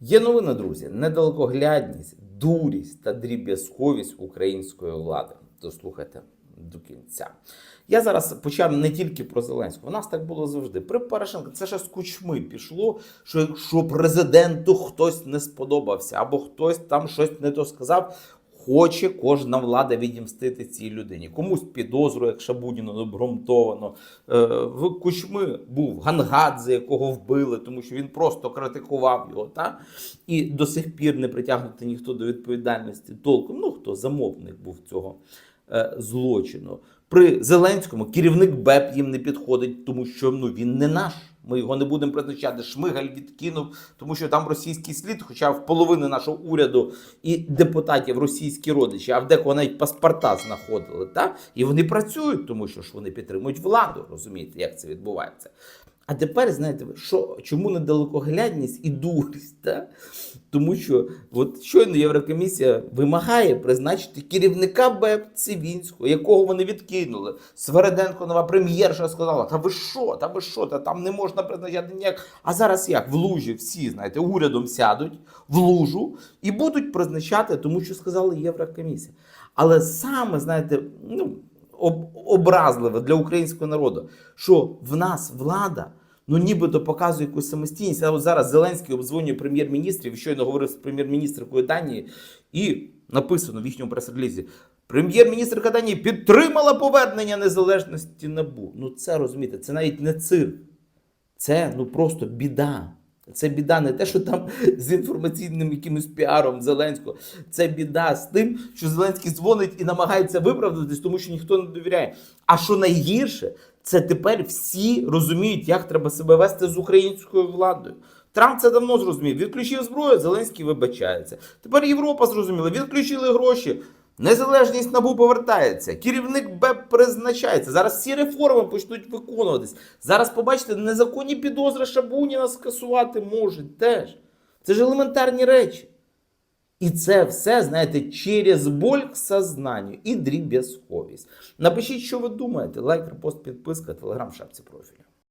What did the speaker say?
Є новина, друзі, недалекоглядність, дурість та дріб'язковість української влади. Дослухайте до кінця. Я зараз почав не тільки про Зеленського. У нас так було завжди. При Порошенко це ще з кучми пішло, що якщо президенту хтось не сподобався, або хтось там щось не то сказав. Хоче кожна влада відімстити цій людині. Комусь підозру, як Шабудіну обґрунтовано. Е, В Кучми був Гангадзе, якого вбили, тому що він просто критикував його. Та? І до сих пір не притягнути ніхто до відповідальності толком. Ну, хто замовник був цього злочину. При Зеленському керівник БЕП їм не підходить, тому що ну, він не наш. Ми його не будемо призначати. Шмигаль відкинув, тому що там російський слід, хоча в половини нашого уряду і депутатів російські родичі, а в декого навіть паспорта знаходили. Та? І вони працюють, тому що ж вони підтримують владу. Розумієте, як це відбувається. А тепер знаєте, ви, що чому недалекоглядність і дурість? Та? Тому що от щойно Єврокомісія вимагає призначити керівника БЕП Цивінського, якого вони відкинули. Свереденко, нова прем'єрша, сказала: Та ви що, та ви що, та там не можна призначати ніяк. А зараз як? В лужі всі, знаєте, урядом сядуть в лужу і будуть призначати, тому що сказала Єврокомісія. Але саме, знаєте, ну образливе для українського народу, що в нас влада. Ну, нібито показує якусь самостійність. А от зараз Зеленський обдзвонює прем'єр-міністрів, щойно говорив з прем'єр-міністркою Данії, і написано в їхньому прес-релізі. Прем'єр-міністрка Данії підтримала повернення незалежності НАБУ. Ну, це розумієте, це навіть не цирк. Це ну просто біда. Це біда не те, що там з інформаційним якимось піаром Зеленського. Це біда з тим, що Зеленський дзвонить і намагається виправдатись, тому що ніхто не довіряє. А що найгірше, це тепер всі розуміють, як треба себе вести з українською владою. Трамп це давно зрозумів. Відключив зброю, Зеленський вибачається. Тепер Європа зрозуміла, відключили гроші. Незалежність набу повертається, керівник БЕП призначається. Зараз всі реформи почнуть виконуватись. Зараз, побачите, незаконні підозри Шабуніна скасувати можуть теж. Це ж елементарні речі. І це все, знаєте, через боль к сознанню і дріб'язковість. Напишіть, що ви думаєте. Лайк, репост, підписка, телеграм, шапці профілю.